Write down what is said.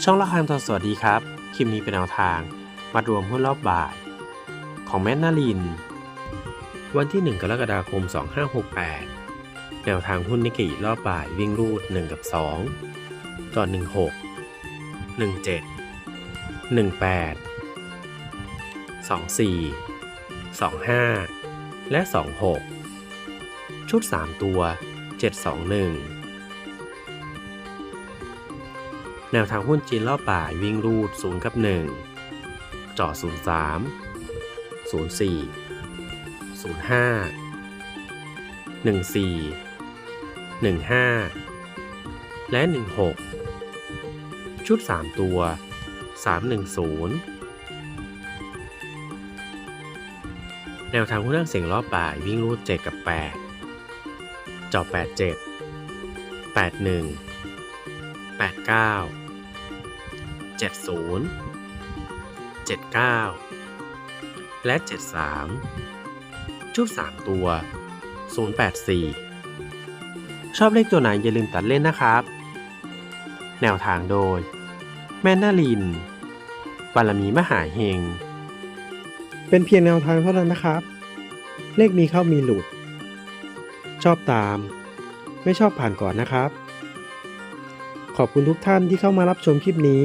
ช่องละครทองสวัสดีครับ คลิปนี้เป็นแนวทาง มารวมหุ้นรอบบ่าย ของแมนนาลิน วันที่ 1 กรกฎาคม 2568 แนวทางหุ้นนิกเกิรอบบ่ายวิ่งรูด 1 กับ2ต่อ16 17 18 24 25 และ 26 ชุด 3 ตัว 721 แนวทางหุ้นจีนรอบบ่ายวิ่งรูด 0 กับ 1 จ่อ 03 04 05 14 15 และ 16 ชุด 3 ตัว 310 แนวทางหุ้นนั่งเสียงรอบบ่ายวิ่งรูด 7 กับ 8 จ่อ 87 81 89 70 79 และ 73 ชุด 3 ตัว 084 ชอบเลขตัวไหนอย่าลืมตัดเล่นนะครับ แนวทางโดย แม่นาลินบารมีมหาเฮง เป็นเพียงแนวทางเท่านั้นนะครับ เลขมีเข้ามีหลุด ชอบตาม ไม่ชอบผ่านก่อนนะครับ ขอบคุณทุกท่านที่เข้ามารับชมคลิปนี้